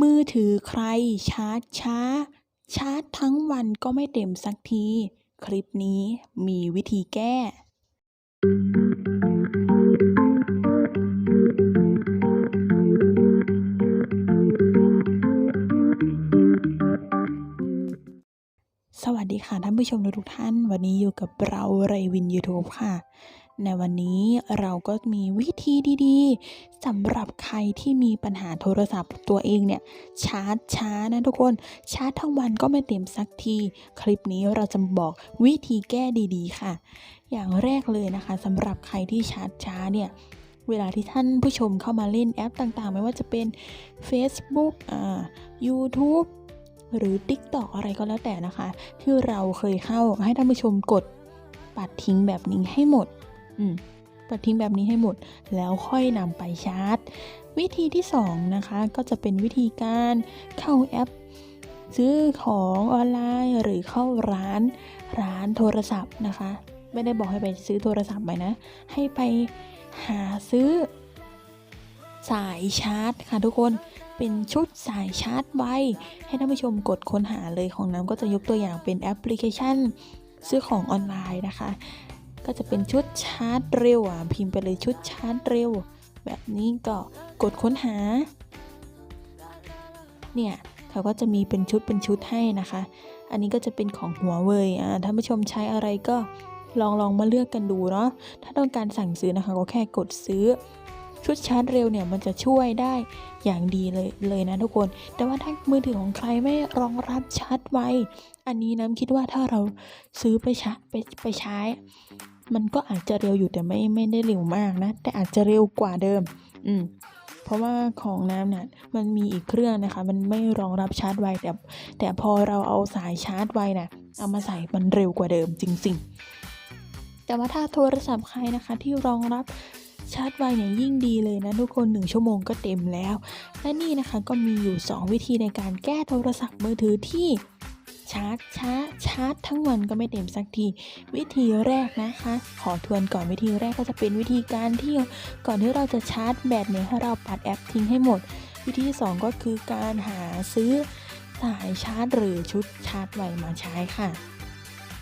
มือถือใครชาร์จช้า ชาร์จทั้งวันก็ไม่เต็มสักที คลิปนี้มีวิธีแก้ สวัสดีค่ะท่านผู้ชมทุกท่าน วันนี้อยู่กับเราเรวิน YouTube ค่ะ ในวันนี้เราก็มีวิธีดีๆสำหรับใครที่มีปัญหาโทรศัพท์ตัวเองเนี่ยชาร์จช้านะทุกคนชาร์จทั้งวันก็ไม่เต็มสักที คลิปนี้เราจะบอกวิธีแก้ดีๆค่ะ อย่างแรกเลยนะคะสำหรับใครที่ชาร์จช้าเนี่ยเวลาที่ท่านผู้ชมเข้ามาเล่นแอปต่างๆ ไม่ว่าจะเป็น Facebook อ่า YouTube หรือ TikTok อะไรก็แล้วแต่นะคะ ที่เราเคยเข้าให้ท่านผู้ชมกดปัดทิ้งแบบนี้ให้หมด อืมปัดทิ้งแบบนี้ให้หมดแล้วค่อยนำไปชาร์จ วิธีที่สองนะคะก็จะเป็นวิธีการเข้าแอป ซื้อของออนไลน์หรือเข้าร้านร้านโทรศัพท์นะคะ ไม่ได้บอกให้ไปซื้อโทรศัพท์ไปนะ ให้ไปหาซื้อ สายชาร์จค่ะทุกคนเป็นชุดสายชาร์จไวให้ท่านผู้ชมกดค้นหาเลยของน้ำก็จะยกตัวอย่างเป็นแอปพลิเคชัน ซื้อของออนไลน์นะคะ ก็จะเป็นชุดชาร์จเร็วอะพิมพ์ไปเลยชุดชาร์จเร็ว แบบนี้ก็กดค้นหา เนี่ยเขาก็จะมีเป็นชุดเป็นชุดให้นะคะ อันนี้ก็จะเป็นของหัวเว่ยอ่าท่านผู้ชมใช้อะไรก็ลองลองมาเลือกกันดูเนาะถ้าต้องการสั่งซื้อนะคะก็แค่กดซื้อชุดชาร์จเร็วเนี่ยมันจะช่วยได้อย่างดีเลยเลยนะทุกคน แต่ว่าถ้ามือถือของใครไม่รองรับชาร์จไว อันนี้น้ำคิดว่าถ้าเราซื้อไปชาไปไปใช้ มันก็อาจจะเร็วอยู่แต่ไม่ไม่ได้เร็วมากนะ แต่อาจจะเร็วกว่าเดิม อืมเพราะว่าของน้ำเนี่ยมันมีอีกเครื่องนะคะ มันไม่รองรับชาร์จไวแต่แต่พอเราเอาสายชาร์จไวน่ะเอามาใส่มันเร็วกว่าเดิมจริง ๆ แต่ว่าถ้าโทรศัพท์ใครนะคะ ที่รองรับชาร์จไวเนี่ยยิ่งดีเลยนะทุกคน 1 ชั่วโมงก็เต็มแล้ว และนี่นะคะก็มีอยู่ 2 วิธีในการแก้โทรศัพท์มือถือที่ ชาร์จช้าชาร์จทั้งวันก็ไม่เต็มสักที วิธีแรกนะคะ ขอทวนก่อนวิธีแรกก็จะเป็นวิธีการที่ก่อนที่เราจะชาร์จแบตเนี่ยให้เราปัดแอปทิ้งให้หมด วิธีที่สองก็คือการหาซื้อสายชาร์จหรือชุดชาร์จไวมาใช้ค่ะ